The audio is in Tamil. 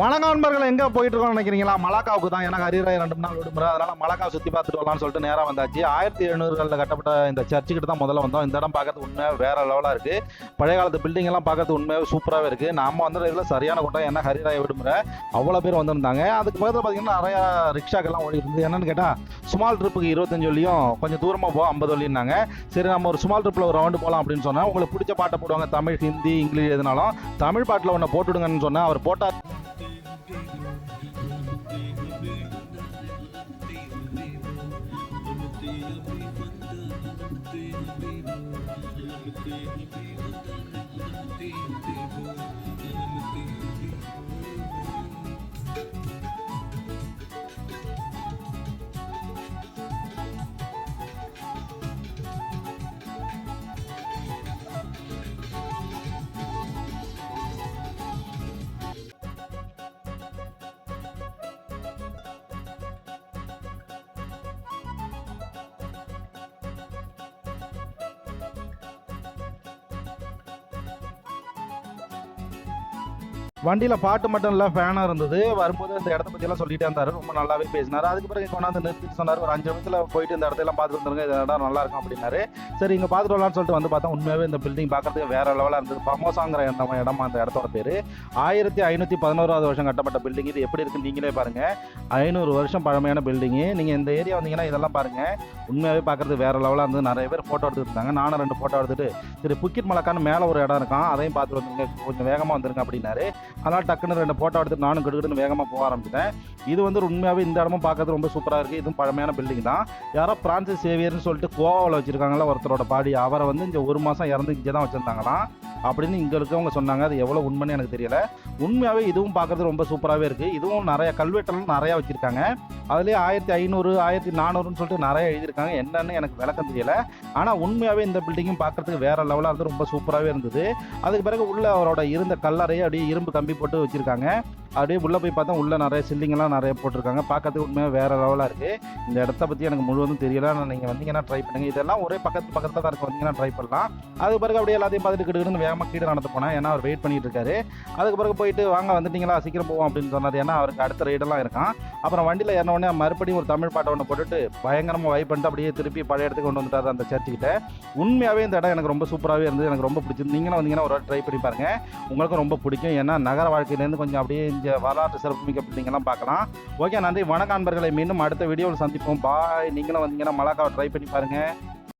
வணக்கம் நண்பர்கள் எங்க போயிட்டு இருக்கோம்னு நினைக்கிறீங்களா? மலாக்காவுக்கு தான் எனக்கு ஹரிராய் ரெண்டு நாள் விடுமுறை. அதனால மலாக்கா சுத்தி பார்த்துட்டு வரலாம்னு சொல்லிட்டு நேரம் வந்தாச்சு. ஆயிரத்தி எழுநூறுகளில் கட்டப்பட்ட இந்த சர்ச்சுக்கிட்ட தான் முதல்ல வந்தோம். இந்த இடம் பார்க்கறது உண்மையாக வேற லெவலா இருக்கு. பழைய காலத்து பில்டிங் எல்லாம் பார்க்கறது உண்மையாக சூப்பராகவே இருக்கு. நாம வந்து இதில் சரியான கூட்டம். என்ன ஹரிராய் விடுமுறை. அவ்வளோ பேர் வந்திருந்தாங்க. அதுக்கு பக்கத்தில் பார்த்தீங்கன்னா நிறைய ரிக்ஷாக்கெல்லாம் ஓடி இருந்தது. என்னன்னு கேட்டால் சுமால் ட்ரிப்புக்கு இருபத்தஞ்சு வழியும் கொஞ்சம் தூரமாக போ ஐம்பது வழின்னாங்க சரி நம்ம ஒரு சுமால் ட்ரிப்பில் ஒரு ரவுண்டு போகலாம் அப்படின்னு சொன்னால் உங்களுக்கு பிடிச்ச பாட்டை போடுவாங்க. தமிழ் ஹிந்தி இங்கிலீஷ் எதுனாலும் தமிழ் பாட்டில் ஒன்று போட்டுவிடுங்கன்னு சொன்னேன். அவர் போட்டார். Thank you. வண்டியில் பாட்டு மட்டும் இல்லை ஃபேனாக இருந்தது. வரும்போது இந்த இடத்த பற்றியெல்லாம் சொல்லிட்டே இருந்தார். ரொம்ப நல்லாவே பேசினார். அதுக்கு பிறகு கொண்டாந்து நிறுத்திட்டு சொன்னார். ஒரு அஞ்சு நிமிஷத்தில் போயிட்டு இந்த இடத்தெல்லாம் பார்த்துட்டு வந்துருங்க. இந்த இடம் நல்லா இருக்கும் அப்படின்னாரு. சரி இங்கே பார்த்துட்டு வரலாம்னு சொல்லிட்டு வந்து பார்த்தா உண்மையாகவே இந்த பில்டிங் பார்க்கறதுக்கு வேற லெவலாக இருந்தது. பமோசாங்கிற இடம் இடமா அந்த இடத்தோட பேர். ஆயிரத்தி ஐநூற்றி பதினோராவது வருஷம் கட்டப்பட்ட பில்டிங் இது. எப்படி இருக்குன்னு நீங்களே பாருங்கள் ஐநூறு வருஷம் பழமையான பில்டிங்கு நீங்கள் இந்த ஏரியா வந்தீங்கன்னா இதெல்லாம் பாருங்க. உண்மையாகவே பார்க்குறது வேற லெவலாக இருந்தது. நிறைய பேர் ஃபோட்டோ எடுத்துகிட்டு இருந்தாங்க நானும் ரெண்டு ஃபோட்டோ எடுத்துகிட்டு சரி புக்கிட் மலக்கான்னு மேலே ஒரு இடம் இருக்கான். அதையும் பார்த்துட்டு வந்துருங்க. கொஞ்சம் வேகமாக வந்துருங்க அப்படின்னாரு. அதனால் டக்குன்னு ரெண்டு ஃபோட்டோ எடுத்து நானும் கிடுக்கிட்டு வேகமாக போக ஆரம்பிச்சிட்டேன். இது வந்து உண்மையாகவே இந்த இடமும் பார்க்கறது ரொம்ப சூப்பராக இருக்குது இதுவும் பழமையான பில்டிங் தான். யாரோ பிரான்சிஸ் சேவியர்னு சொல்லிட்டு கோவாவில் வச்சுருக்காங்களா ஒருத்தரோட பாடி அவரை வந்து இந்த ஒரு மாதம் இறந்து இங்கே தான் வச்சுருந்தாங்களாம். அப்படின்னு இங்கே இருக்கவங்க சொன்னாங்க. அது எவ்வளோ உண்மைன்னு எனக்கு தெரியல. உண்மையாகவே இதுவும் பார்க்குறது ரொம்ப சூப்பராகவே இருக்குது இதுவும் நிறைய கல்வெட்டெல்லாம் நிறையா வச்சுருக்காங்க. அதுலேயே ஆயிரத்தி ஐநூறு ஆயிரத்தி நானூறுன்னு சொல்லிட்டு நிறைய எழுதியிருக்காங்க. என்னன்னு எனக்கு விளக்கம் தெரியல. ஆனால் உண்மையாகவே இந்த பில்டிங்கும் பார்க்கறதுக்கு வேற லெவலாக இருந்து ரொம்ப சூப்பராகவே இருந்தது. அதுக்கு பிறகு உள்ளே அவரோட இருந்த கல்லறையை அப்படியே இரும்பு கம்பி போட்டு வச்சுருக்காங்க. அப்படியே உள்ளே போய் பார்த்தா உள்ளே நிறைய சில்லிங்கெல்லாம் நிறைய போட்டிருக்காங்க. பார்க்கறதுக்கு உண்மையாக வேறு லெவலாக இருக்குது இந்த இடத்த பற்றி எனக்கு முழுவதும் தெரியல. ஆனால் நீங்கள் வந்தீங்கன்னா ட்ரை பண்ணுங்க. இதெல்லாம் ஒரே பக்கத்து பக்கத்தில் தான் இருக்க. வந்தீங்கன்னா ட்ரை பண்ணலாம். அதுக்கு பிறகு அப்படியே எல்லாத்தையும் பார்த்துட்டு கிட்டுக்கிட்டு வேகமாக கீழே நடந்து போனேன் ஏன்னா அவர் வெயிட் பண்ணிட்டு இருக்காரு. அதுக்கு பிறகு போயிட்டு வாங்க வந்துட்டீங்களா? சீக்கிரம் போவோம் அப்படின்னு சொன்னார். ஏன்னா அவருக்கு அடுத்த ரைடெல்லாம் இருக்கான் அப்புறம் வண்டியில் ஏறின உடனே மறுபடியும் ஒரு தமிழ் பாட்டை ஒன்று போட்டுட்டு பயங்கரமாக வைப் பண்ணிட்டு அப்படியே திருப்பி பழைய இடத்துக்கு கொண்டு வந்துட்டார் அந்த சர்ச்சுக்கிட்ட உண்மையாகவே இந்த இடம் எனக்கு ரொம்ப சூப்பராகவே இருந்தது. எனக்கு ரொம்ப பிடிச்சிருந்து நீங்களும் வந்தீங்கன்னா ஒரு ட்ரை பண்ணி பாருங்க. உங்களுக்கும் ரொம்ப பிடிக்கும். ஏன்னா நகர வாழ்க்கையிலேருந்து கொஞ்சம் அப்படியே இந்த வரலாற்று சிறப்புமிக்க பிள்ளைங்கெல்லாம் பார்க்கலாம். ஓகே நன்றி. வணக்க நண்பர்களை. மீண்டும் அடுத்த வீடியோவில் சந்திப்போம். பாய் நீங்களும் வந்தீங்கன்னா மலாக்காவை ட்ரை பண்ணி பாருங்கள்